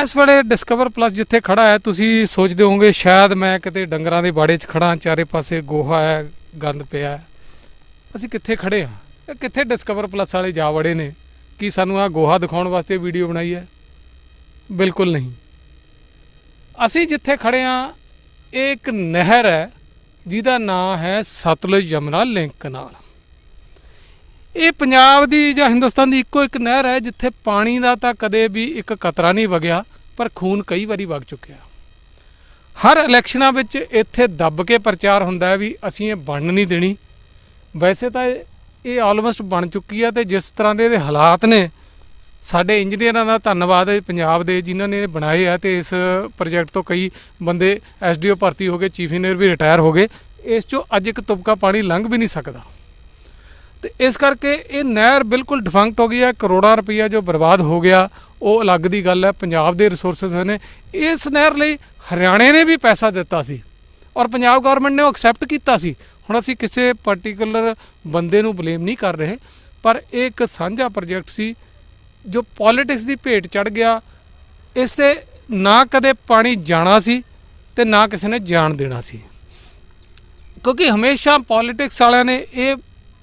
ਇਸ ਵੇਲੇ discover plus ਜਿੱਥੇ ਖੜਾ ਹੈ, ਤੁਸੀਂ ਸੋਚਦੇ ਹੋਵੋਗੇ, ਸ਼ਾਇਦ ਮੈਂ ਕਿਤੇ ਡੰਗਰਾਂ ਦੇ ਬਾੜੇ 'ਚ ਖੜਾ ਚਾਰੇ ਪਾਸੇ ਗੋਹਾ ਹੈ, ਗੰਦ ਪਿਆ ਅਸੀਂ ਕਿੱਥੇ ਖੜੇ ਹਾਂ? ਇਹ ਕਿੱਥੇ ਡਿਸਕਵਰ ਪਲੱਸ ਵਾਲੇ ਜਾ ਵੜੇ ਨੇ? ਕੀ ਸਾਨੂੰ ਆ ਗੋਹਾ ਦਿਖਾਉਣ ਵਾਸਤੇ ਵੀਡੀਓ ਬਣਾਈ ਹੈ? ਬਿਲਕੁਲ ਨਹੀਂ। ਅਸੀਂ ਜਿੱਥੇ ਖੜੇ ਹਾਂ, ਇਹ ਇੱਕ ਨਹਿਰ ਹੈ, ਜਿਹਦਾ ਨਾਮ ਹੈ ਸਤਲੁਜ ਯਮਨਾ ਲਿੰਕ ਕਨਾਲ ਇਹ ਪੰਜਾਬ ਦੀ ਜਾਂ ਹਿੰਦੁਸਤਾਨ ਦੀ ਇੱਕੋ ਇੱਕ ਨਹਿਰ ਹੈ, ਜਿੱਥੇ ਪਾਣੀ ਦਾ ਤਾਂ ਕਦੇ ਵੀ ਇੱਕ ਕਤਰਾ ਨਹੀਂ ਵਗਿਆ, ਪਰ ਖੂਨ ਕਈ ਵਾਰੀ ਵਗ ਚੁੱਕਿਆ। ਹਰ ਇਲੈਕਸ਼ਨਾਂ ਵਿੱਚ ਇੱਥੇ ਦੱਬ ਕੇ ਪ੍ਰਚਾਰ ਹੁੰਦਾ ਹੈ ਵੀ ਅਸੀਂ ਇਹ ਬਣਨ ਨਹੀਂ ਦੇਣੀ। ਵੈਸੇ ਤਾਂ ਇਹ- ਆਲਮੋਸਟ ਬਣ ਚੁੱਕੀ ਹੈ ਤੇ ਜਿਸ ਤਰ੍ਹਾਂ ਦੇ ਇਹਦੇ ਹਾਲਾਤ ਨੇ, ਸਾਡੇ ਇੰਜੀਨੀਅਰਾਂ ਦਾ ਧੰਨਵਾਦ ਹੈ ਪੰਜਾਬ ਦੇ ਜਿਨ੍ਹਾਂ ਨੇ ਇਹ ਬਣਾਏ ਆ ਤੇ ਇਸ ਪ੍ਰੋਜੈਕਟ ਤੋਂ ਕਈ ਬੰਦੇ ਐਸਡੀਓ ਭਰਤੀ ਹੋ ਗਏ, ਚੀਫ ਇੰਜੀਨੀਅਰ ਵੀ ਰਿਟਾਇਰ ਹੋ ਗਏ। ਇਸ ਚੋਂ ਅੱਜ ਇੱਕ ਤੁਪਕਾ ਪਾਣੀ ਲੰਘ ਵੀ ਨਹੀਂ ਸਕਦਾ। ਤੇ ਇਸ ਕਰਕੇ ਇਹ ਨਹਿਰ ਬਿਲਕੁਲ ਡਿਫੰਕਟ ਹੋ ਗਈ ਹੈ। ਕਰੋੜਾਂ ਰੁਪਈਆ ਜੋ ਬਰਬਾਦ ਹੋ ਗਿਆ, ਉਹ ਅਲੱਗ ਦੀ ਗੱਲ ਹੈ। ਪੰਜਾਬ ਦੇ ਰਿਸੋਰਸਸ ਨੇ ਇਸ ਨਹਿਰ ਲਈ ਹਰਿਆਣੇ ਨੇ ਵੀ ਪੈਸਾ ਦਿੱਤਾ ਸੀ ਔਰ ਪੰਜਾਬ ਗਵਰਨਮੈਂਟ ਨੇ ਉਹ ਐਕਸੈਪਟ ਕੀਤਾ ਸੀ। ਹੁਣ ਅਸੀਂ ਕਿਸੇ ਪਾਰਟਿਕੂਲਰ ਬੰਦੇ ਨੂੰ ਬਲੇਮ ਨਹੀਂ ਕਰ ਰਹੇ, ਪਰ ਇਹ ਇੱਕ ਸਾਂਝਾ ਪ੍ਰੋਜੈਕਟ ਸੀ ਜੋ ਪੋਲਿਟਿਕਸ ਦੀ ਭੇਟ ਚੜ ਗਿਆ। ਇਸ ਤੇ ਨਾ ਕਦੇ ਪਾਣੀ ਜਾਣਾ ਸੀ ਤੇ ਨਾ ਕਿਸੇ ਨੇ ਜਾਣ ਦੇਣਾ ਸੀ। ਕਿਉਂਕਿ ਹਮੇਸ਼ਾ ਪੋਲਿਟਿਕਸ ਵਾਲਿਆਂ ਨੇ ਇਹ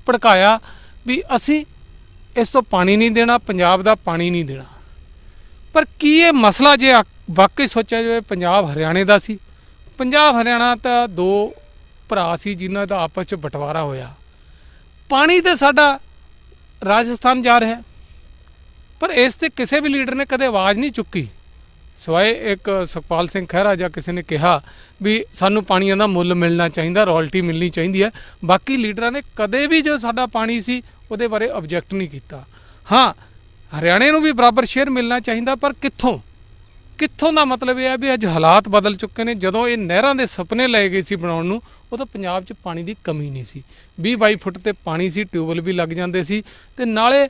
ਭੜਕਾਇਆ ਵੀ ਅਸੀਂ ਇਸ ਤੋਂ ਪਾਣੀ ਨਹੀਂ ਦੇਣਾ, ਪੰਜਾਬ ਦਾ ਪਾਣੀ ਨਹੀਂ ਦੇਣਾ। ਪਰ ਕੀ ਇਹ ਮਸਲਾ ਜੇ ਵਾਕਈ ਸੋਚਿਆ ਜਾਵੇ, ਪੰਜਾਬ ਹਰਿਆਣੇ ਦਾ ਸੀ। ਪੰਜਾਬ ਹਰਿਆਣਾ ਤਾਂ ਦੋ ਭਰਾ ਸੀ ਜਿਨ੍ਹਾਂ ਦਾ ਆਪਸ ਚ ਬਟਵਾਰਾ ਹੋਇਆ। ਪਾਣੀ ਤੇ ਸਾਡਾ ਰਾਜਸਥਾਨ ਜਾ ਰਿਹਾ। ਪਰ ਇਸ ਤੇ ਕਿਸੇ ਵੀ ਲੀਡਰ ਨੇ ਕਦੇ ਆਵਾਜ਼ ਨਹੀਂ ਚੁੱਕੀ। ਸਵਾਏ ਇੱਕ ਸੁਖਪਾਲ ਸਿੰਘ ਖਹਿਰਾ ਜਾਂ ਕਿਸੇ ਨੇ ਕਿਹਾ ਵੀ ਸਾਨੂੰ ਪਾਣੀਆਂ ਦਾ ਮੁੱਲ ਮਿਲਣਾ ਚਾਹੀਦਾ ਰਾਇਲਟੀ ਮਿਲਣੀ ਚਾਹੀਦੀ ਹੈ। ਬਾਕੀ ਲੀਡਰਾਂ ਨੇ ਕਦੇ ਵੀ ਜੋ ਸਾਡਾ ਪਾਣੀ ਸੀ, ਉਹਦੇ ਬਾਰੇ ਆਬਜੈਕਟ ਨਹੀਂ ਕੀਤਾ। ਹਾਂ, ਹਰਿਆਣੇ ਨੂੰ ਵੀ ਬਰਾਬਰ ਸ਼ੇਅਰ ਮਿਲਣਾ ਚਾਹੀਦਾ, ਪਰ ਕਿੱਥੋਂ? ਕਿੱਥੋਂ ਦਾ ਮਤਲਬ ਇਹ ਹੈ ਵੀ ਅੱਜ ਹਾਲਾਤ ਬਦਲ ਚੁੱਕੇ ਨੇ। ਜਦੋਂ ਇਹ ਨਹਿਰਾਂ ਦੇ ਸੁਪਨੇ ਲਏ ਗਏ ਸੀ ਬਣਾਉਣ ਨੂੰ, ਉਦੋਂ ਪੰਜਾਬ 'ਚ ਪਾਣੀ ਦੀ ਕਮੀ ਨਹੀਂ ਸੀ। 20 22 ਫੁੱਟ ਤੇ ਪਾਣੀ ਸੀ, ਟਿਊਬਵੈਲ ਵੀ ਲੱਗ ਜਾਂਦੇ ਸੀ ਤੇ ਨਾਲੇ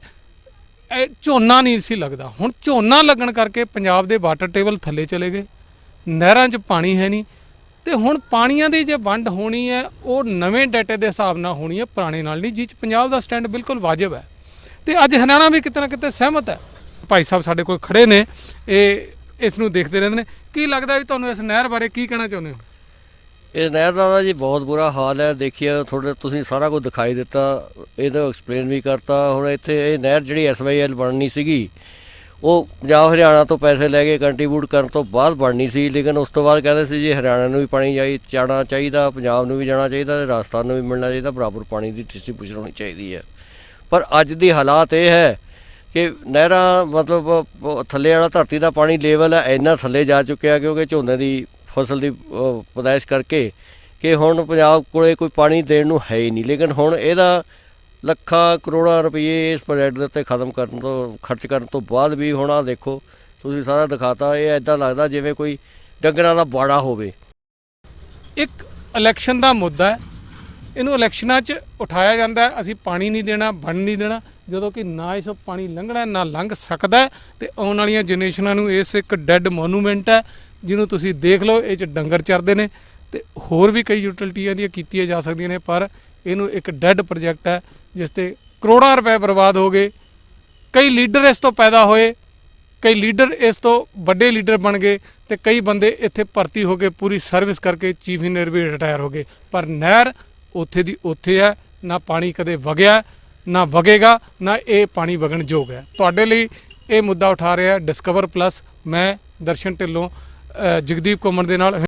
ਇਹ ਝੋਨਾ ਨਹੀਂ ਸੀ ਲੱਗਦਾ। ਹੁਣ ਝੋਨਾ ਲੱਗਣ ਕਰਕੇ ਪੰਜਾਬ ਦੇ ਵਾਟਰ ਟੇਬਲ ਥੱਲੇ ਚਲੇ ਗਏ। ਨਹਿਰਾਂ 'ਚ ਪਾਣੀ ਹੈ ਨਹੀਂ। ਤੇ ਹੁਣ ਪਾਣੀਆਂ ਦੀ ਜੇ ਵੰਡ ਹੋਣੀ ਹੈ, ਉਹ ਨਵੇਂ ਡਾਟੇ ਦੇ ਹਿਸਾਬ ਨਾਲ ਹੋਣੀ ਹੈ, ਪੁਰਾਣੇ ਨਾਲ ਨਹੀਂ। ਜਿਸ 'ਚ ਪੰਜਾਬ ਦਾ ਸਟੈਂਡ ਬਿਲਕੁਲ ਵਾਜਬ ਹੈ। ਤੇ ਅੱਜ ਹਰਿਆਣਾ ਵੀ ਕਿਤੇ ਨਾ ਕਿਤੇ ਸਹਿਮਤ ਹੈ। ਭਾਈ ਸਾਹਿਬ ਸਾਡੇ ਕੋਲ ਖੜੇ ਨੇ। ਇਹ ਇਸ ਨੂੰ ਦੇਖਦੇ ਰਹਿੰਦੇ ਨੇ। ਕੀ ਲੱਗਦਾ ਵੀ ਤੁਹਾਨੂੰ ਇਸ ਨਹਿਰ ਬਾਰੇ ਕੀ ਕਹਿਣਾ ਚਾਹੁੰਦੇ ਹੋ? ਇਹ ਨਹਿਰ ਦਾ ਜੀ ਬਹੁਤ ਬੁਰਾ ਹਾਲ ਹੈ। ਦੇਖਿਆ ਤੁਹਾਡੇ ਤੁਸੀਂ ਸਾਰਾ ਕੁਝ ਦਿਖਾਈ ਦਿੱਤਾ, ਇਹਦਾ ਐਕਸਪਲੇਨ ਵੀ ਕਰਤਾ। ਹੁਣ ਇੱਥੇ ਇਹ ਨਹਿਰ ਜਿਹੜੀ ਐਸਵਾਈਐਲ ਬਣਨੀ ਸੀਗੀ, ਉਹ ਪੰਜਾਬ ਹਰਿਆਣਾ ਤੋਂ ਪੈਸੇ ਲੈ ਕੇ ਕੰਟਰੀਬਿਊਟ ਕਰਨ ਤੋਂ ਬਾਅਦ ਬਣਨੀ ਸੀ, ਲੇਕਿਨ ਉਸ ਤੋਂ ਬਾਅਦ ਕਹਿੰਦੇ ਸੀ ਜੀ ਹਰਿਆਣਾ ਨੂੰ ਵੀ ਪਾਣੀ ਜਾਈ ਜਾਣਾ ਚਾਹੀਦਾ, ਪੰਜਾਬ ਨੂੰ ਵੀ ਜਾਣਾ ਚਾਹੀਦਾ ਤੇ ਰਾਜਸਥਾਨ ਨੂੰ ਵੀ ਮਿਲਣਾ ਚਾਹੀਦਾ, ਬਰਾਬਰ ਪਾਣੀ ਦੀ ਡਿਸਟ੍ਰੀਬਿਊਸ਼ਨ ਹੋਣੀ ਚਾਹੀਦੀ ਹੈ। ਪਰ ਅੱਜ ਦੀ ਹਾਲਾਤ ਇਹ ਹੈ ਕਿ ਨਹਿਰਾਂ ਮਤਲਬ ਥੱਲੇ ਵਾਲਾ ਧਰਤੀ ਦਾ ਪਾਣੀ ਲੈਵਲ ਹੈ, ਇੰਨਾ ਥੱਲੇ ਜਾ ਚੁੱਕਿਆ ਕਿਉਂਕਿ ਝੋਨੇ ਦੀ ਫਸਲ ਦੀ ਅਹ, ਪੈਦਾਇਸ਼ ਕਰਕੇ ਕਿ ਹੁਣ ਪੰਜਾਬ ਕੋਲੇ ਕੋਈ ਪਾਣੀ ਦੇਣ ਨੂੰ ਹੈ ਹੀ ਨਹੀਂ। ਲੇਕਿਨ ਹੁਣ ਇਹਦਾ ਲੱਖਾਂ ਕਰੋੜਾਂ ਰੁਪਏ ਇਸ ਪ੍ਰੋਜੈਕਟ ਦੇ ਉੱਤੇ ਖਤਮ ਕਰਨ ਤੋਂ ਖਰਚ ਕਰਨ ਤੋਂ ਬਾਅਦ ਵੀ ਹੁਣ ਆ ਦੇਖੋ ਤੁਸੀਂ ਸਾਰਾ ਦਿਖਾਤਾ ਇਹ ਐਦਾਂ ਲੱਗਦਾ ਜਿਵੇਂ ਕੋਈ ਡੰਗਰਾਂ ਦਾ ਬਾੜਾ ਹੋਵੇ। ਇੱਕ ਇਲੈਕਸ਼ਨ ਦਾ ਮੁੱਦਾ ਹੈ। ਇਹਨੂੰ ਇਲੈਕਸ਼ਨਾਂ 'ਚ ਉਠਾਇਆ ਜਾਂਦਾ ਅਸੀਂ ਪਾਣੀ ਨਹੀਂ ਦੇਣਾ ਬਣ ਨਹੀਂ ਦੇਣਾ ਜਦੋਂ ਕਿ ਨਾ ਇਸ ਪਾਣੀ ਲੰਘਣਾ ਨਾ ਲੰਘ ਸਕਦਾ ਹੈ। ਤੇ ਆਉਣ ਵਾਲੀਆਂ ਜਨਰੇਸ਼ਨਾਂ ਨੂੰ ਇਸ ਇੱਕ ਡੈੱਡ ਮੋਨੂਮੈਂਟ ਹੈ। ਜਿਹਨੂੰ ਤੁਸੀਂ ਦੇਖ ਲਓ, ਇਹ 'ਚ ਡੰਗਰ ਚਰਦੇ ਨੇ ਤੇ ਹੋਰ ਵੀ ਕਈ ਯੂਟਿਲਿਟੀਆਂ ਦੀਆਂ ਕੀਤੀਆਂ ਜਾ ਸਕਦੀਆਂ ਨੇ, ਪਰ ਇਹਨੂੰ ਇੱਕ ਡੈੱਡ ਪ੍ਰੋਜੈਕਟ ਹੈ, ਜਿਸ ਤੇ ਕਰੋੜਾਂ ਰੁਪਏ ਬਰਬਾਦ ਹੋ ਗਏ। ਕਈ ਲੀਡਰ ਇਸ ਤੋਂ ਪੈਦਾ ਹੋਏ, ਕਈ ਲੀਡਰ ਇਸ ਤੋਂ ਵੱਡੇ ਲੀਡਰ ਬਣ ਗਏ ਤੇ ਕਈ ਬੰਦੇ ਇੱਥੇ ਭਰਤੀ ਹੋ ਕੇ ਪੂਰੀ ਸਰਵਿਸ ਕਰਕੇ ਚੀਫ ਇੰਜੀਨੀਅਰ ਵੀ ਰਿਟਾਇਰ ਹੋ ਗਏ। ਪਰ ਨਹਿਰ ਉੱਥੇ ਦੀ ਉੱਥੇ ਹੈ, ਨਾ ਪਾਣੀ ਕਦੇ ਵਗਿਆ, ਨਾ ਵਗੇਗਾ, ਨਾ ਇਹ ਪਾਣੀ ਵਗਣ ਯੋਗ ਹੈ। ਤੁਹਾਡੇ ਲਈ ਇਹ ਮੁੱਦਾ ਉਠਾ ਰਿਹਾ ਡਿਸਕਵਰ ਪਲੱਸ ਮੈਂ ਦਰਸ਼ਨ ਢਿੱਲੋਂ ਜਗਦੀਪ ਕੁਮਰ ਦੇ ਨਾਲ